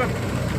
construction.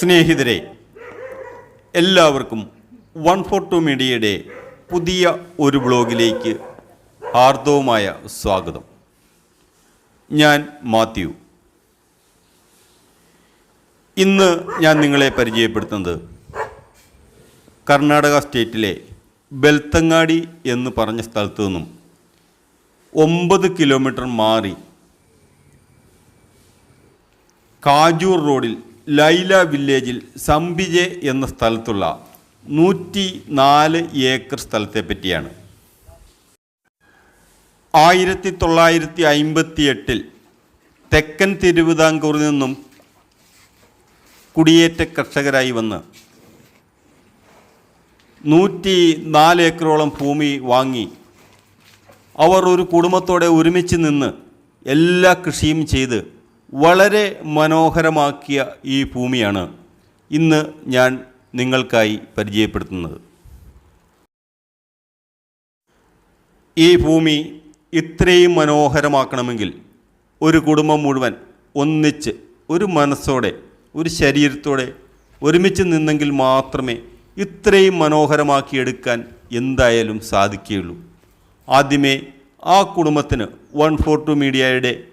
സ്നേഹിതരെ എല്ലാവർക്കും one four to മീഡിയയുടെ പുതിയ ഒരു ബ്ലോഗിലേക്ക് ഹാർദവുമായ സ്വാഗതം. ഞാൻ മാത്യു. ഇന്ന് ഞാൻ നിങ്ങളെ പരിചയപ്പെടുത്തുന്നത് കർണാടക സ്റ്റേറ്റിലെ ബെൽത്തങ്ങാടി എന്ന് പറഞ്ഞ സ്ഥലത്തു നിന്നും ഒമ്പത് കിലോമീറ്റർ മാറി കാജൂർ റോഡിൽ ലൈല വില്ലേജിൽ സംബിജെ എന്ന സ്ഥലത്തുള്ള നൂറ്റി നാല് ഏക്കർ സ്ഥലത്തെ പറ്റിയാണ് ആയിരത്തി തൊള്ളായിരത്തി അയിമ്പത്തി എട്ടിൽ തെക്കൻ തിരുവിതാംകൂറിൽ നിന്നും കുടിയേറ്റ കർഷകരായി വന്ന് നൂറ്റി നാല് ഏക്കറോളം ഭൂമി വാങ്ങി അവർ ഒരു കുടുംബത്തോടെ ഒരുമിച്ച് നിന്ന് എല്ലാ കൃഷിയും ചെയ്ത് വളരെ മനോഹരമാക്കിയ ഈ ഭൂമിയാണ് ഇന്ന് ഞാൻ നിങ്ങൾക്കായി പരിചയപ്പെടുത്തുന്നത്. ഈ ഭൂമി ഇത്രയും മനോഹരമാക്കണമെങ്കിൽ ഒരു കുടുംബം മുഴുവൻ ഒന്നിച്ച് ഒരു മനസ്സോടെ ഒരു ശരീരത്തോടെ ഒരുമിച്ച് നിന്നെങ്കിൽ മാത്രമേ ഇത്രയും മനോഹരമാക്കിയെടുക്കാൻ എന്തായാലും സാധിക്കുകയുള്ളൂ. ആദ്യമേ ആ കുടുംബത്തിന് വൺ ഫോർ ടു മീഡിയയുടെ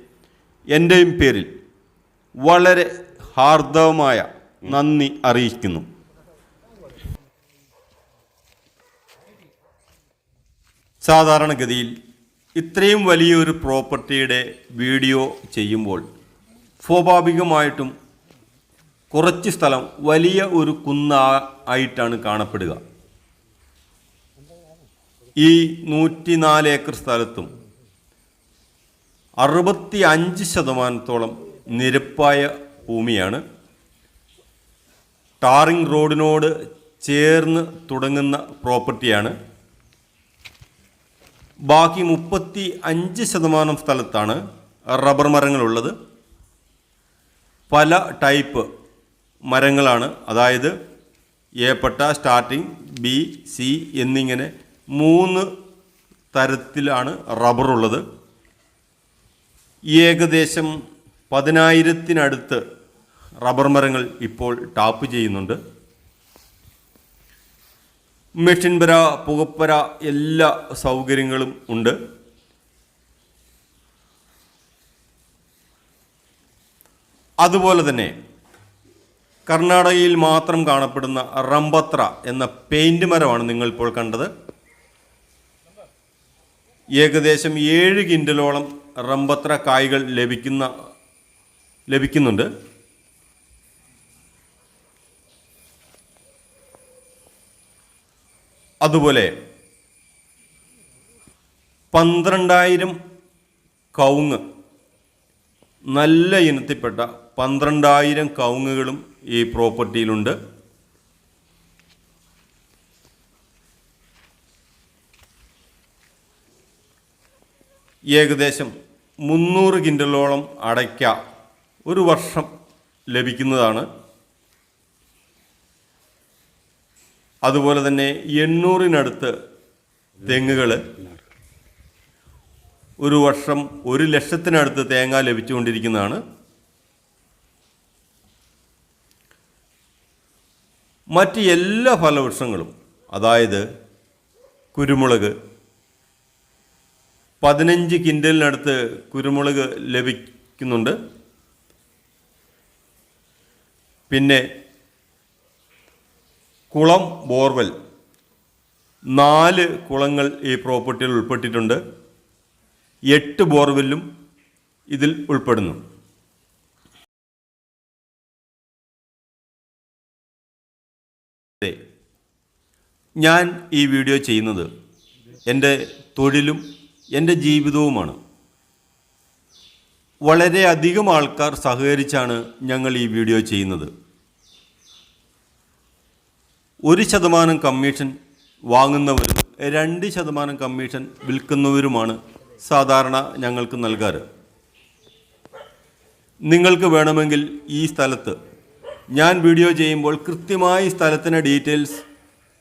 എന്റെയും പേരിൽ വളരെ ഹാർദവമായ നന്ദി അറിയിക്കുന്നു. സാധാരണഗതിയിൽ ഇത്രയും വലിയൊരു പ്രോപ്പർട്ടിയുടെ വീഡിയോ ചെയ്യുമ്പോൾ സ്വാഭാവികമായിട്ടും കുറച്ച് സ്ഥലം വലിയ ഒരു കുന്ന ആയിട്ടാണ് കാണപ്പെടുക. ഈ നൂറ്റിനാല് ഏക്കർ സ്ഥലത്തും അറുപത്തി അഞ്ച് ശതമാനത്തോളം നിരപ്പായ ഭൂമിയാണ്. ടാറിംഗ് റോഡിനോട് ചേർന്ന് തുടങ്ങുന്ന പ്രോപ്പർട്ടിയാണ്. ബാക്കി മുപ്പത്തി അഞ്ച് ശതമാനം സ്ഥലത്താണ് റബ്ബർ മരങ്ങളുള്ളത്. പല ടൈപ്പ് മരങ്ങളാണ്. അതായത് ഏപ്പട്ട സ്റ്റാർട്ടിംഗ് ബി സി എന്നിങ്ങനെ മൂന്ന് തരത്തിലാണ് റബ്ബറുള്ളത്. ഏകദേശം പതിനായിരത്തിനടുത്ത് റബ്ബർ മരങ്ങൾ ഇപ്പോൾ ടാപ്പ് ചെയ്യുന്നുണ്ട്. മെഷിൻപര പുകപ്പര എല്ലാ സൗകര്യങ്ങളും ഉണ്ട്. അതുപോലെ തന്നെ കർണാടകയിൽ മാത്രം കാണപ്പെടുന്ന റംബത്ര എന്ന പെയിന്റ് മരമാണ് നിങ്ങൾ ഇപ്പോൾ കണ്ടത്. ഏകദേശം ഏഴ് കിൻഡലോളം റമ്പത്ര കായ്കൾ ലഭിക്കുന്ന ലഭിക്കുന്നുണ്ട്. അതുപോലെ പന്ത്രണ്ടായിരം കവുങ്ങ് നല്ല ഇനത്തിൽപ്പെട്ട പന്ത്രണ്ടായിരം കവുങ്ങുകളും ഈ പ്രോപ്പർട്ടിയിലുണ്ട്. ഏകദേശം മുന്നൂറ് കിൻഡലോളം അടയ്ക്ക ഒരു വർഷം ലഭിക്കുന്നതാണ്. അതുപോലെ തന്നെ എണ്ണൂറിനടുത്ത് തെങ്ങുകൾ ഒരു വർഷം ഒരു ലക്ഷത്തിനടുത്ത് തേങ്ങ ലഭിച്ചുകൊണ്ടിരിക്കുന്നതാണ്. മറ്റ് എല്ലാ ഫലവൃക്ഷങ്ങളും അതായത് കുരുമുളക് പതിനഞ്ച് കിൻഡലിനടുത്ത് കുരുമുളക് ലഭിക്കുന്നുണ്ട്. പിന്നെ കുളം ബോർവെൽ. നാല് കുളങ്ങൾ ഈ പ്രോപ്പർട്ടിയിൽ ഉൾപ്പെട്ടിട്ടുണ്ട്. എട്ട് ബോർവെല്ലും ഇതിൽ ഉൾപ്പെടുന്നു. ഞാൻ ഈ വീഡിയോ ചെയ്യുന്നത് എന്റെ തൊഴിലും എന്റെ ജീവിതവുമാണ്. വളരെയധികം ആൾക്കാർ സഹകരിച്ചാണ് ഞങ്ങൾ ഈ വീഡിയോ ചെയ്യുന്നത്. ഒരു ശതമാനം കമ്മീഷൻ വാങ്ങുന്നവരും രണ്ട് ശതമാനം കമ്മീഷൻ വിൽക്കുന്നവരുമാണ് സാധാരണ ഞങ്ങൾക്ക് നൽകാറ്. നിങ്ങൾക്ക് വേണമെങ്കിൽ ഈ സ്ഥലത്ത് ഞാൻ വീഡിയോ ചെയ്യുമ്പോൾ കൃത്യമായി സ്ഥലത്തിന്റെ ഡീറ്റെയിൽസ്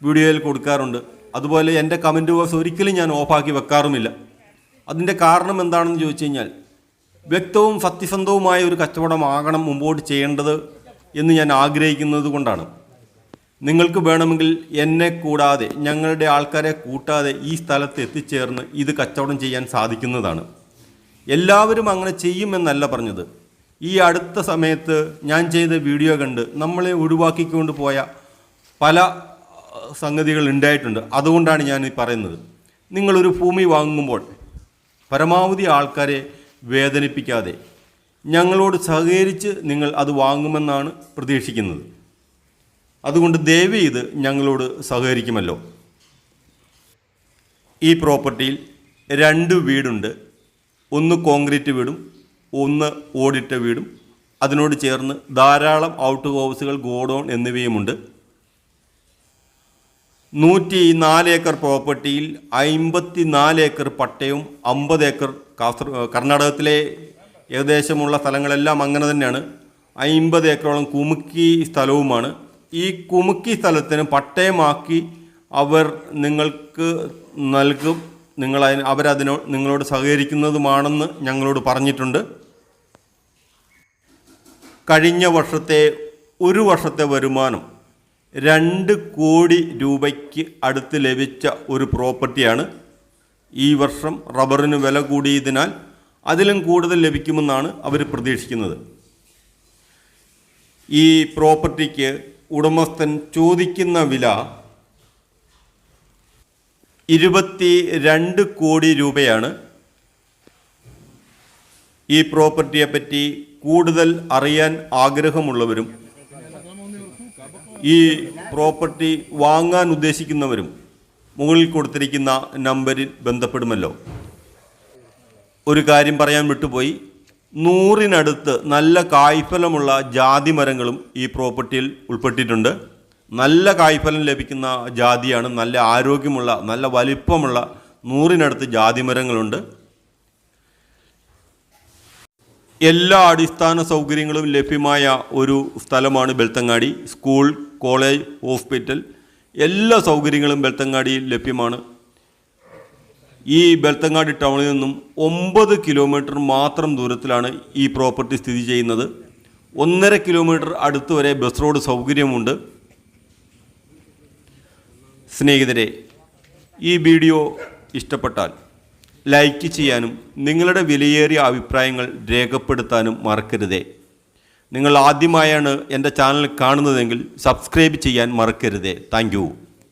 വീഡിയോയിൽ കൊടുക്കാറുണ്ട്. അതുപോലെ എന്റെ കമന്റ് ബോക്സ് ഒരിക്കലും ഞാൻ ഓഫാക്കി വെക്കാറുമില്ല. അതിന്റെ കാരണം എന്താണെന്ന് ചോദിച്ചു കഴിഞ്ഞാൽ വ്യക്തവും സത്യസന്ധവുമായ ഒരു കച്ചവടമാകണം മുമ്പോട്ട് ചെയ്യേണ്ടത് എന്ന് ഞാൻ ആഗ്രഹിക്കുന്നത് കൊണ്ടാണ്. നിങ്ങൾക്ക് വേണമെങ്കിൽ എന്നെ കൂടാതെ ഞങ്ങളുടെ ആൾക്കാരെ കൂട്ടാതെ ഈ സ്ഥലത്ത് എത്തിച്ചേർന്ന് ഇത് കച്ചവടം ചെയ്യാൻ സാധിക്കുന്നതാണ്. എല്ലാവരും അങ്ങനെ ചെയ്യുമെന്നല്ല പറഞ്ഞത്. ഈ അടുത്ത സമയത്ത് ഞാൻ ചെയ്ത വീഡിയോ കണ്ട് നമ്മളെ ഒഴിവാക്കിക്കൊണ്ട് പോയ പല സംഗതികൾ ഉണ്ടായിട്ടുണ്ട്. അതുകൊണ്ടാണ് ഞാൻ ഈ പറയുന്നത്. നിങ്ങളൊരു ഭൂമി വാങ്ങുമ്പോൾ പരമാവധി ആൾക്കാരെ വേദനിപ്പിക്കാതെ ഞങ്ങളോട് സഹകരിച്ച് നിങ്ങൾ അത് വാങ്ങുമെന്നാണ് പ്രതീക്ഷിക്കുന്നത്. അതുകൊണ്ട് ദയവ് ചെയ്ത് ഞങ്ങളോട് സഹകരിക്കുമല്ലോ. ഈ പ്രോപ്പർട്ടിയിൽ രണ്ട് വീടുണ്ട്. ഒന്ന് കോൺക്രീറ്റ് വീടും ഒന്ന് ഓടിട്ട വീടും. അതിനോട് ചേർന്ന് ധാരാളം ഔട്ട് ഹൗസുകൾ ഗോഡൗൺ എന്നിവയുമുണ്ട്. നൂറ്റി നാല് ഏക്കർ പ്രോപ്പർട്ടിയിൽ അമ്പത്തി നാല് ഏക്കർ പട്ടയവും അമ്പത് ഏക്കർ കാസർ കർണാടകത്തിലെ ഏകദേശമുള്ള സ്ഥലങ്ങളെല്ലാം അങ്ങനെ തന്നെയാണ്. അമ്പത് ഏക്കറോളം കുമുക്കി സ്ഥലവുമാണ്. ഈ കുമുക്കി സ്ഥലത്തിന് പട്ടയമാക്കി അവർ നിങ്ങൾക്ക് നൽകും. നിങ്ങൾ അവരതിനോ നിങ്ങളോട് സഹകരിക്കുന്നതുമാണെന്ന് ഞങ്ങളോട് പറഞ്ഞിട്ടുണ്ട്. കഴിഞ്ഞ വർഷത്തെ ഒരു വർഷത്തെ വരുമാനം രണ്ട് കോടി രൂപയ്ക്ക് അടുത്ത് ലഭിച്ച ഒരു പ്രോപ്പർട്ടിയാണ് ഈ വർഷം റബ്ബറിന് വില കൂടിയതിനാൽ അതിലും കൂടുതൽ ലഭിക്കുമെന്നാണ് അവർ പ്രതീക്ഷിക്കുന്നത്. ഈ പ്രോപ്പർട്ടിക്ക് ഉടമസ്ഥൻ ചോദിക്കുന്ന വില ഇരുപത്തി രണ്ട് കോടി രൂപയാണ്. ഈ പ്രോപ്പർട്ടിയെപ്പറ്റി കൂടുതൽ അറിയാൻ ആഗ്രഹമുള്ളവരും ഈ പ്രോപ്പർട്ടി വാങ്ങാൻ ഉദ്ദേശിക്കുന്നവരും മുകളിൽ കൊടുത്തിരിക്കുന്ന നമ്പറിൽ ബന്ധപ്പെടുമല്ലോ. ഒരു കാര്യം പറയാൻ വിട്ടുപോയി. നൂറിനടുത്ത് നല്ല കായ്ഫലമുള്ള ജാതി മരങ്ങളും ഈ പ്രോപ്പർട്ടിയിൽ ഉൾപ്പെട്ടിട്ടുണ്ട്. നല്ല കായ്ഫലം ലഭിക്കുന്ന ജാതിയാണ് നല്ല ആരോഗ്യമുള്ള നല്ല വലിപ്പമുള്ള നൂറിനടുത്ത് ജാതി മരങ്ങളുണ്ട്. എല്ലാ അടിസ്ഥാന സൗകര്യങ്ങളും ലഭ്യമായ ഒരു സ്ഥലമാണ് ബെൽത്തങ്ങാടി. സ്കൂൾ കോളേജ് ഹോസ്പിറ്റൽ എല്ലാ സൗകര്യങ്ങളും ബെൽത്തങ്ങാടിയിൽ ലഭ്യമാണ്. ഈ ബെൽത്തങ്ങാടി ടൗണിൽ നിന്നും ഒമ്പത് കിലോമീറ്റർ മാത്രം ദൂരത്തിലാണ് ഈ പ്രോപ്പർട്ടി സ്ഥിതി ചെയ്യുന്നത്. ഒന്നര കിലോമീറ്റർ അടുത്ത് വരെ ബസ് റോഡ് സൗകര്യമുണ്ട്. സ്നേഹിതരെ ഈ വീഡിയോ ഇഷ്ടപ്പെട്ടാൽ ലൈക്ക് ചെയ്യാനും നിങ്ങളുടെ വിലയേറിയ അഭിപ്രായങ്ങൾ രേഖപ്പെടുത്താനും മറക്കരുതേ. നിങ്ങൾ ആദ്യമായാണ് എന്റെ ചാനൽ കാണുന്നതെങ്കിൽ സബ്സ്ക്രൈബ് ചെയ്യാൻ മറക്കരുതേ. താങ്ക്